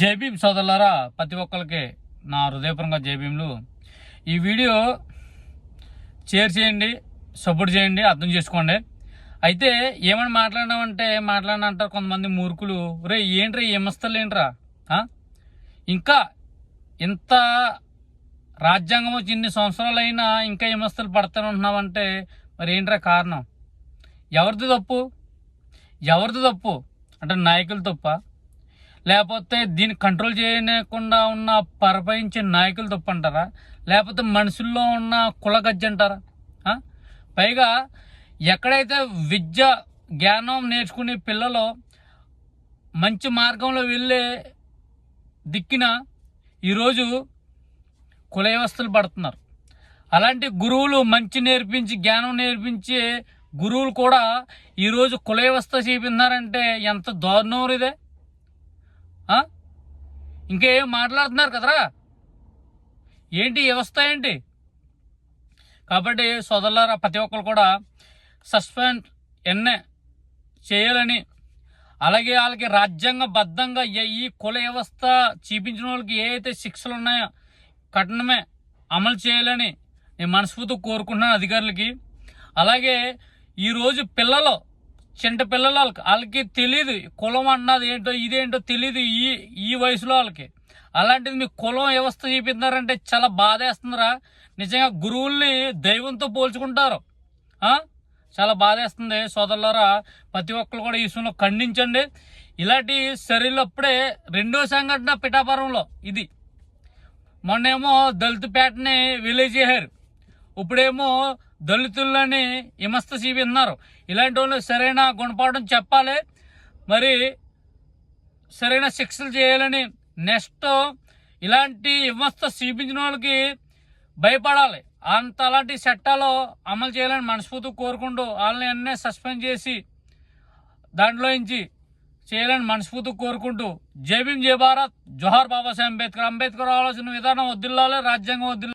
JB సోదరులారా ప్రతి ఒక్కరికి నా హృదయపరంగా జేబీంలు ఈ వీడియో షేర్ చేయండి సపోర్ట్ చేయండి అర్థం చేసుకోండి. అయితే ఏమని మాట్లాడినామంటే మాట్లాడినంటారు కొంతమంది మూర్ఖులు. రే ఏంట్రా ఏమస్తలు ఏంట్రా? ఇంకా ఇంత రాజ్యాంగం వచ్చి ఇన్ని సంవత్సరాలు అయినా ఇంకా ఏమస్తలు పడతానే ఉంటున్నామంటే మరి ఏంట్రా కారణం? ఎవరిది తప్పు? ఎవరిది తప్పు? అంటే నాయకులు తప్ప. లేకపోతే దీన్ని కంట్రోల్ చేయకుండా ఉన్న పరపయించే నాయకులు తప్పు అంటారా? లేకపోతే మనుషుల్లో ఉన్న కులగజ్జ అంటారా? పైగా ఎక్కడైతే విద్య జ్ఞానం నేర్చుకునే పిల్లలు మంచి మార్గంలో వెళ్ళే దిక్కిన ఈరోజు కుల వ్యవస్థలు పడుతున్నారు. అలాంటి గురువులు మంచి నేర్పించి జ్ఞానం నేర్పించే గురువులు కూడా ఈరోజు కుల వ్యవస్థ ఎంత దారుణం ఇదే? ఇంకేం మాట్లాడుతున్నారు కదరా? ఏంటి వ్యవస్థ ఏంటి? కాబట్టి సోదరులారా ప్రతి ఒక్కరు కూడా సస్పెండ్ ఎన్నే చేయాలని అలాగే వాళ్ళకి రాజ్యాంగబద్ధంగా ఏ- ఈ కుల వ్యవస్థ చూపించిన వాళ్ళకి ఏ అయితే శిక్షలు ఉన్నాయో కఠినమే అమలు చేయాలని నేను మనస్ఫూర్తిగా కోరుకుంటున్నాను అధికారులకి. అలాగే ఈరోజు పిల్లలు చింట పిల్లలు వాళ్ళకి వాళ్ళకి తెలియదు కులం అన్నది ఏంటో ఇదేంటో తెలియదు ఈ ఈ వయసులో వాళ్ళకి. అలాంటిది మీ కులం వ్యవస్థ చూపిస్తున్నారంటే చాలా బాధేస్తుందిరా. నిజంగా గురువుల్ని దైవంతో పోల్చుకుంటారు. చాలా బాధేస్తుంది సోదరులరా. ప్రతి ఒక్కరు కూడా ఈ విషయంలో ఖండించండి. ఇలాంటి చర్యలప్పుడే రెండో సంఘటన పిఠాపురంలో ఇది. మొన్నేమో దళితపేటని విలేజ్ చేశారు. ఇప్పుడేమో దళితులని విమస్త చూపిస్తున్నారు. ఇలాంటి వాళ్ళు సరైన గుణపాఠం చెప్పాలి. మరి సరైన శిక్షలు చేయాలని నెక్స్ట్ ఇలాంటి విమస్త చూపించిన వాళ్ళకి భయపడాలి. అంత అలాంటి చట్టాలు అమలు చేయాలని మనస్ఫూర్తి కోరుకుంటూ వాళ్ళని అన్నీ సస్పెండ్ చేసి దాంట్లో నుంచి చేయాలని మనస్ఫూర్తి కోరుకుంటూ జై భీమ్ జై భారత్. జోహార్ బాబాసాహెబ్ అంబేద్కర్ అంబేద్కర్ ఆలోచన విధానం వద్దిల్లాలి రాజ్యాంగం వద్దిల్లాలి.